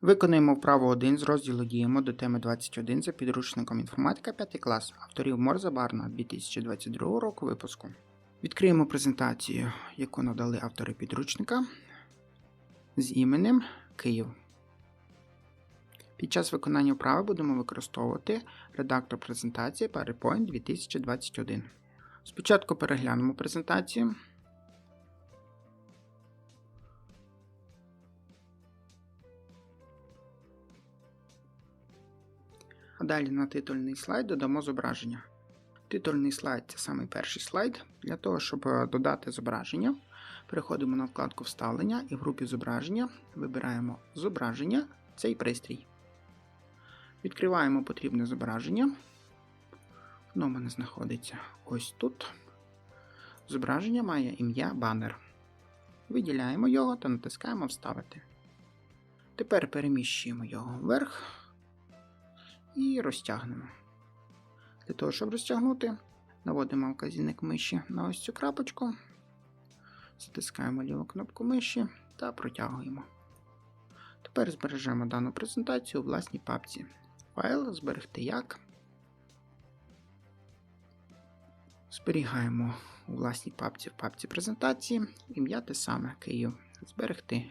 Виконуємо вправу 1 з розділу Діємо до теми 21 за підручником інформатика 5 клас авторів Морза Барна 2022 року випуску. Відкриємо презентацію, яку надали автори підручника з іменем Київ. Під час виконання вправи будемо використовувати редактор презентації PowerPoint 2021. Спочатку переглянемо презентацію. А далі на титульний слайд додамо зображення. Титульний слайд це самий перший слайд. Для того, щоб е, додати зображення, переходимо на вкладку Вставлення і в групі зображення вибираємо зображення, цей пристрій. Відкриваємо потрібне зображення. Воно в мене знаходиться ось тут. Зображення має ім'я банер. Виділяємо його та натискаємо Вставити. Тепер переміщуємо його вверх і розтягнемо. Для того, щоб розтягнути, наводимо вказівник миші на ось цю крапочку, затискаємо ліву кнопку миші та протягуємо. Тепер збережемо дану презентацію у власній папці. Файл зберегти як. Зберігаємо у власній папці в папці презентації, ім'я те саме Київ. Зберегти.